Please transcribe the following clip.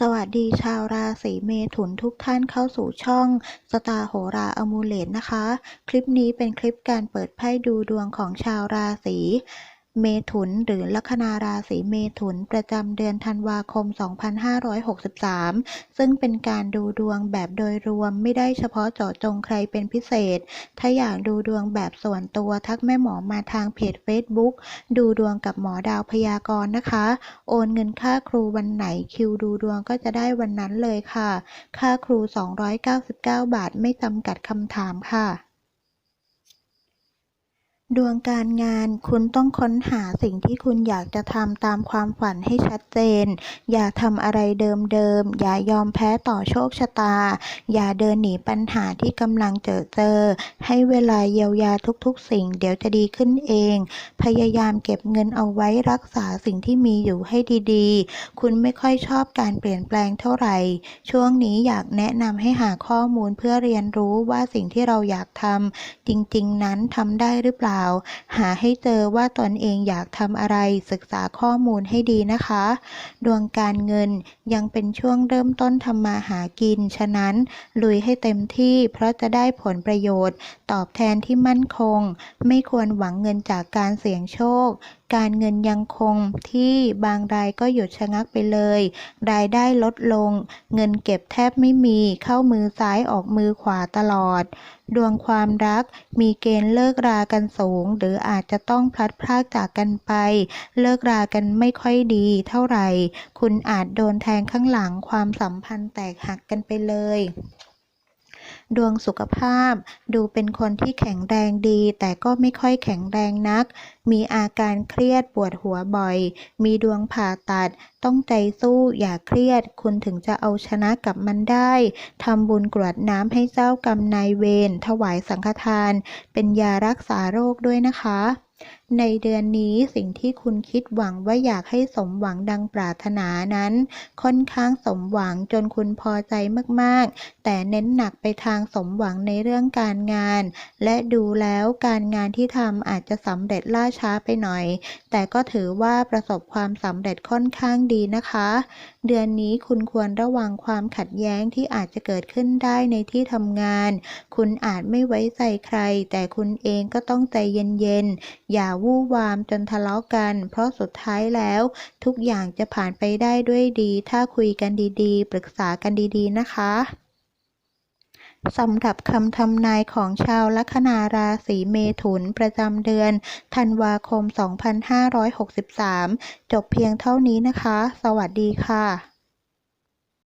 สวัสดีชาวราศีเมถุนทุกท่านเข้าสู่ช่องสตาร์โหราอมูเลตนะคะ คลิปนี้เป็นคลิปการเปิดไพ่ดูดวงของชาวราศี เมถุนหรือลัคนาราศีเมถุนประจำเดือนธันวาคม 2563 ซึ่งเป็นการดูดวงแบบโดยรวมไม่ได้เฉพาะเจาะจงใครเป็นพิเศษ ถ้าอยากดูดวงแบบส่วนตัวทักแม่หมอมาทางเพจ Facebook ดูดวงกับหมอดาวพยากรณ์นะคะ โอนเงินค่าครูวันไหนคิวดูดวงก็จะได้วันนั้นเลยค่ะ ค่าครู 299 บาทไม่จำกัดคำถามค่ะ ดวงการงานคุณต้องค้นหาสิ่งที่คุณอยากจะทำตามความฝันให้ชัดเจน อย่าทำอะไรเดิมๆ อย่ายอมแพ้ต่อโชคชะตา อย่าเดินหนีปัญหาที่กำลังเจอเจอ ให้เวลาเยียวยาทุกๆ สิ่งเดี๋ยวจะดีขึ้นเอง พยายามเก็บเงินเอาไว้รักษาสิ่งที่มีอยู่ให้ดีๆ คุณไม่ค่อยชอบการเปลี่ยนแปลงเท่าไหร่ ช่วงนี้อยากแนะนำให้หาข้อมูลเพื่อเรียนรู้ว่าสิ่งที่เราอยากทำจริง ๆ นั้นทำได้หรือเปล่าล่า หาให้เจอว่าตนเองอยากทำอะไรศึกษาข้อมูลให้ดีนะคะ ดวงการเงินยังเป็นช่วงเริ่มต้นทำมาหากิน ฉะนั้นลุยให้เต็มที่เพราะจะได้ผลประโยชน์ ตอบแทนที่มั่นคง ไม่ควรหวังเงินจากการเสี่ยงโชคการเงินยังคงที่บางรายก็หยุดชะงักไปเลย รายได้ลดลง เงินเก็บแทบไม่มี เข้ามือซ้ายออกมือขวาตลอด ดวงความรักมีเกณฑ์เลิกรากันสูง หรืออาจจะต้องพลัดพรากจากกันไป เลิกรากันไม่ค่อยดีเท่าไหร่ คุณอาจโดนแทงข้างหลังความสัมพันธ์แตกหักกันไปเลย ดวงสุขภาพ ดูเป็นคนที่แข็งแรงดี แต่ก็ไม่ค่อยแข็งแรงนัก มีอาการเครียดปวดหัวบ่อย มีดวงผ่าตัด ต้องใจสู้อย่าเครียด คุณถึงจะเอาชนะกับมันได้ทำบุญกรวดน้ำให้เจ้ากรรมนายเวรถวายสังฆทาน เป็นยารักษาโรคด้วยนะคะ ในเดือนนี้สิ่งที่คุณคิดหวังว่าอยากให้สมหวังดังปรารถนานั้น ค่อนข้างสมหวังจนคุณพอใจมากๆ แต่เน้นหนักไปทางสมหวังในเรื่องการงาน และดูแล้วการงานที่ทำอาจจะสำเร็จล่าช้าไปหน่อย แต่ก็ถือว่าประสบความสำเร็จค่อนข้างดีนะคะ เดือนนี้คุณควรระวังความขัดแย้งที่อาจจะเกิดขึ้นได้ในที่ทำงาน คุณอาจไม่ไว้ใจใคร แต่คุณเองก็ต้องใจเย็นๆ อย่าวู่วามจนทะเลาะกัน เพราะสุดท้ายแล้ว ทุกอย่างจะผ่านไปได้ด้วยดี ถ้าคุยกันดีๆ ปรึกษากันดีๆ นะคะ สำหรับคำทำนายของชาวลัคนาราศีเมถุนประจำเดือน ธันวาคม 2563 จบเพียงเท่านี้นะคะ สวัสดีค่ะ